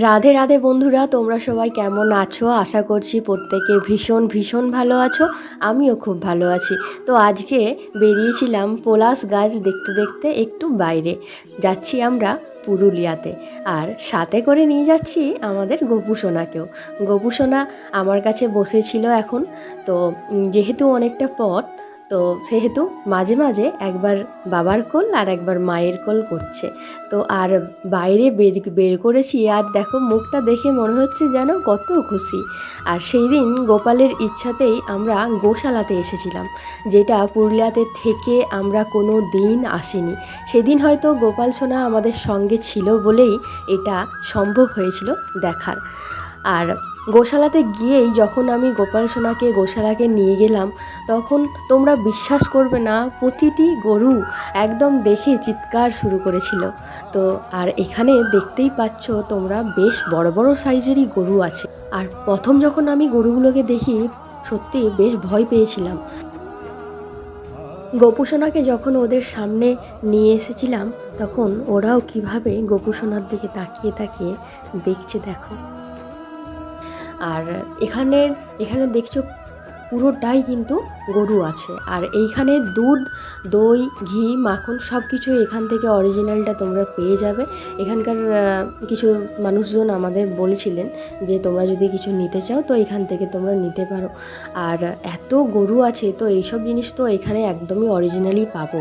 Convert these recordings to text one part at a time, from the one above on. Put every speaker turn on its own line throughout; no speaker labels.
রাধে রাধে বন্ধুরা, তোমরা সবাই কেমন আছো? আশা করছি প্রত্যেকে ভীষণ ভীষণ ভালো আছো, আমিও খুব ভালো আছি। তো আজকে বেরিয়েছিলাম পলাশ গাছ দেখতে দেখতে একটু বাইরে। যাচ্ছি আমরা পুরুলিয়াতে। আর সাথে করে নিয়ে যাচ্ছি আমাদের গোপুসোনাকেও। গোপুসোনা আমার কাছে বসেছিল এখন। তো যেহেতু অনেকটা পথ তো সেহেতু মাঝে মাঝে একবার বাবার কোল আর একবার মায়ের কোল করছে। তো আর বাইরে বের বের করেছি আর দেখো মুখটা দেখে মনে হচ্ছে যেন কত খুশি। আর সেই দিন গোপালের ইচ্ছাতেই আমরা গোশালাতে এসেছিলাম, যেটা পুরুলিয়াতে থেকে আমরা কোনো দিন আসিনি। সেদিন হয়তো গোপাল সোনা আমাদের সঙ্গে ছিল বলেই এটা সম্ভব হয়েছিল দেখার। আর গোশালাতে গিয়েই যখন আমি গোপাল সোনাকে, গোশালাকে নিয়ে গেলাম, তখন তোমরা বিশ্বাস করবে না, প্রতিটি গরু একদম দেখে চিৎকার শুরু করেছিল। তো আর এখানে দেখতেই পাচ্ছ তোমরা বেশ বড় বড় সাইজেরই গরু আছে। আর প্রথম যখন আমি গরুগুলোকে দেখি, সত্যি বেশ ভয় পেয়েছিলাম। গোপুসোনাকে যখন ওদের সামনে নিয়ে এসেছিলাম, তখন ওরাও কীভাবে গোপুসোনার দিকে তাকিয়ে তাকিয়ে দেখছে, দেখো। আর এখানের, এখানে দেখছ পুরোটাই কিন্তু গরু আছে। আর এইখানে দুধ, দই, ঘি, মাখন সব কিছু এখান থেকে অরিজিনালটা তোমরা পেয়ে যাবে। এখানকার কিছু মানুষজন আমাদের বলেছিলেন যে তোমরা যদি কিছু নিতে চাও তো এখান থেকে তোমরা নিতে পারো। আর এত গরু আছে তো এইসব জিনিস তো এখানে একদমই অরিজিনালি পাবো।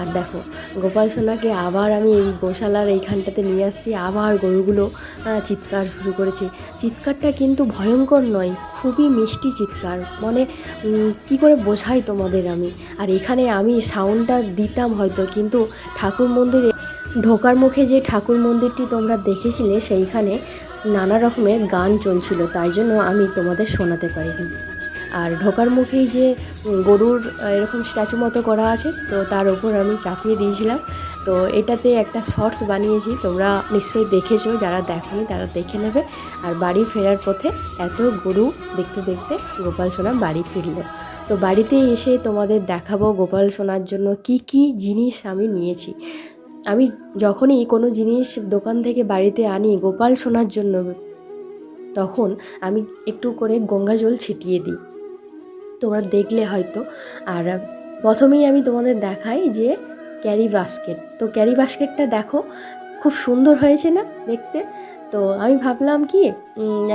আর দেখো, গোপাল সোনাকে আবার আমি এই গোশালার এইখানটাতে নিয়ে আসছি, আবার গরুগুলো চিৎকার শুরু করেছে। চিৎকারটা কিন্তু ভয়ঙ্কর নয়, খুবই মিষ্টি চিৎকার। মানে কি করে বোঝাই তোমাদের আমি? আর এখানে আমি সাউন্ডটা দিতাম হয়তো, কিন্তু ঠাকুর মন্দিরে, ঢোকার মুখে যে ঠাকুর মন্দিরটি তোমরা দেখেছিলে, সেইখানে নানা রকমের গান চলছিল, তাই জন্য আমি তোমাদের শোনাতে পারিনি। আর ঢোকার মুখেই যে গরুর এরকম স্ট্যাচু মতো করা আছে, তো তার ওপর আমি চাপিয়ে দিয়েছিলাম। তো এটাতে একটা শর্টস বানিয়েছি, তোমরা নিশ্চয়ই দেখেছ, যারা দেখোনি তারা দেখে নেবে। আর বাড়ি ফেরার পথে এত গরু দেখতে দেখতে গোপাল সোনা বাড়ি ফিরলো। তো বাড়িতে এসে তোমাদের দেখাবো গোপাল সোনার জন্য কি কি জিনিস আমি নিয়েছি। আমি যখনই কোনো জিনিস দোকান থেকে বাড়িতে আনি গোপাল সোনার জন্য, তখন আমি একটু করে গঙ্গা জল ছিটিয়ে দিই। তোমরা দেখলে হয়তো। আর প্রথমেই আমি তোমাদের দেখাই যে ক্যারি বাস্কেট। তো ক্যারি বাস্কেটটা দেখো, খুব সুন্দর হয়েছে না দেখতে? তো আমি ভাবলাম কি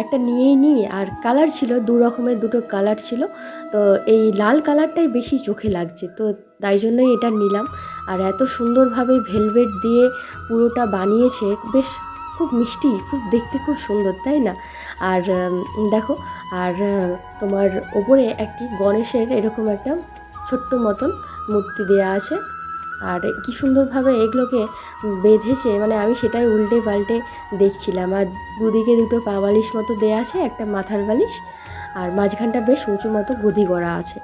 একটা নিয়েই নিই। আর কালার ছিল, দু রকমের দুটো কালার ছিল। তো এই লাল কালারটাই বেশি চোখে লাগছে। তো তাই জন্যই এটা নিলাম। আর এত সুন্দরভাবে ভেলভেট দিয়ে পুরোটা বানিয়েছে, বেশ খুব মিষ্টি, খুব দেখতে খুব সুন্দর, তাই না? আর দেখো, আর তোমার ওপরে একটি গণেশের এরকম একটা ছোট্ট মতন মূর্তি দেয়া আছে। আর কি সুন্দরভাবে এগুলোকে বেঁধেছে মানে আমি সেটাই উল্টে পাল্টে দেখছিলাম। আর দুদিকে দুটো পা বালিশ মতো দেয়া আছে, একটা মাথার বালিশ, আর মাঝখানটা বেশ উঁচু মতো গদি করা আছে।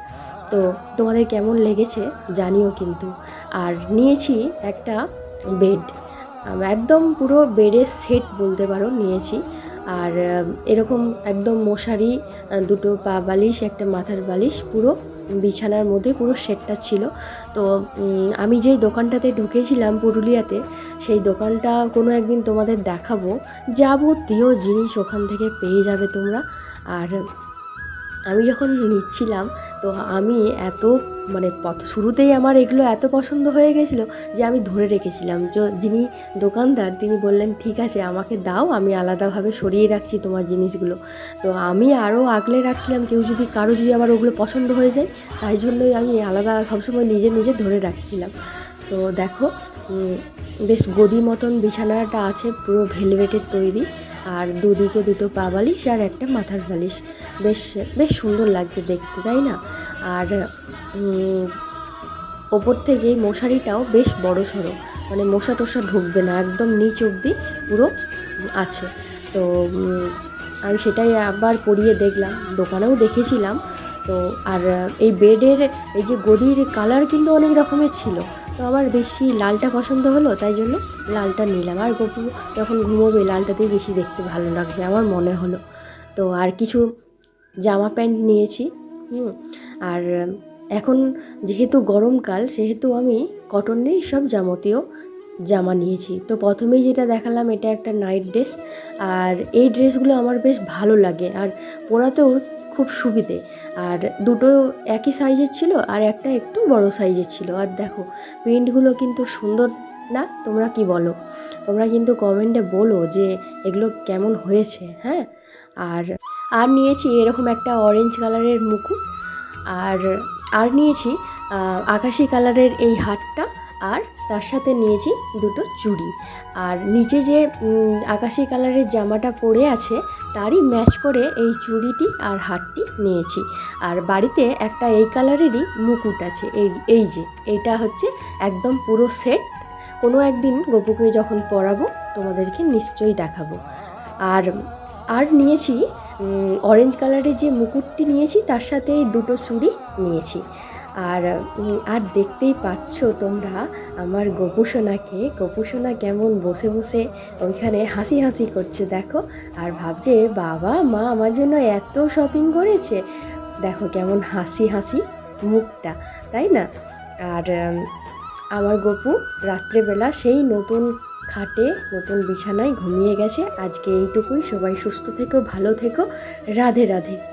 তো তোমাদের কেমন লেগেছে জানিও কিন্তু। আর নিয়েছি একটা বেড একদম পুরো বেডের সেট বলতে পারো নিয়েছি। আর এরকম একদম মশারি দুটো পা বালিশ, একটা মাথার বালিশ, পুরো বিছানার মধ্যে পুরো সেটটা ছিল। তো আমি যেই দোকানটাতে ঢুকেছিলাম পুরুলিয়াতে, সেই দোকানটা কোনো একদিন তোমাদের দেখাবো। যাবতীয় জিনিস ওখান থেকে পেয়ে যাবে তোমরা। আর আমি যখন নিচ্ছিলাম তো আমি এত মানে পথ, শুরুতেই আমার এগুলো এত পছন্দ হয়ে গেছিল যে আমি ধরে রেখেছিলাম। যিনি দোকানদার, তিনি বললেন, ঠিক আছে, আমাকে দাও, আমি আলাদাভাবে সরিয়ে রাখছি তোমার জিনিসগুলো। তো আমি আরও আগলে রাখছিলাম, কেউ যদি, কারও যদি আবার ওগুলো পছন্দ হয়ে যায়, তাই জন্যই আমি আলাদা সবসময় নিজে নিজে ধরে রাখছিলাম। তো দেখো বেশ গদি মতন বিছানাটা আছে, পুরো ভেলভেটের তৈরি। আর দুদিকে দুটো পা বালিশ আর একটা মাথার বালিশ। বেশ বেশ সুন্দর লাগছে দেখতে, তাই না? আর ওপর থেকে মশারিটাও বেশ বড় সড়ো। মানে মশা টশা ঢুকবে না, একদম নিচ অবধি পুরো আছে। তো আমি সেটাই আবার পরিয়ে দেখলাম, দোকানেও দেখেছিলাম। তো, আর এই বেডের এই যে গদির কালার কিন্তু অনেক রকমের ছিল। তো আমার বেশি লালটা পছন্দ হলো, তাই জন্য লালটা নিলাম। আর গপু যখন ঘুমোবে লালটাতেই বেশি দেখতে ভালো লাগবে আমার মনে হলো। তো আর কিছু জামা প্যান্ট নিয়েছি আর এখন যেহেতু গরমকাল, সেহেতু আমি কটনেরই সব যাবতীয় জামা নিয়েছি। তো প্রথমেই যেটা দেখালাম, এটা একটা নাইট ড্রেস। আর এই ড্রেসগুলো আমার বেশ ভালো লাগে। আর পরাতেও খুব সুবিধে। আর দুটো একই সাইজের ছিল আর একটা একটু বড় সাইজের ছিল। আর দেখো প্রিন্টগুলো কিন্তু সুন্দর না? তোমরা কি বলো? তোমরা কিন্তু কমেন্টে বলো যে এগুলো কেমন হয়েছে হ্যাঁ? আর আর নিয়েছি এরকম একটা অরেঞ্জ কালারের মুকুট। আর আর নিয়েছি আকাশি কালারের এই হারটা। আর তার সাথে নিয়েছি দুটো চুড়ি। আর নিচে যে আকাশি কালারের জামাটা পরে আছে, তারই ম্যাচ করে এই চুড়িটি আর হারটি নিয়েছি। আর বাড়িতে একটা এই কালারেরই মুকুট আছে, এই এই যে, এইটা হচ্ছে একদম পুরো সেট। কোনো একদিন গপুকে যখন পরাবো, তোমাদেরকে নিশ্চয়ই দেখাবো। আর আর নিয়েছি অরেঞ্জ কালারের যে মুকুটটি নিয়েছি, তার সাথে এই দুটো চুড়ি নিয়েছি। আর আর দেখতেই পাচ্ছ তোমরা আমার গোপুসোনাকে। গোপুসোনা কেমন বসে বসে ওইখানে হাসি হাসি করছে, দেখো। আর ভাবছে, বাবা, মা আমার জন্য এত শপিং করেছে। দেখো কেমন হাসি হাসি মুখটা, তাই না? আর আমার গপু রাত্রেবেলা সেই নতুন খাটে, নতুন বিছানায় ঘুমিয়ে গেছে। আজকে এইটুকুই। সবাই সুস্থ থেকো, ভালো থেকো। রাধে রাধে।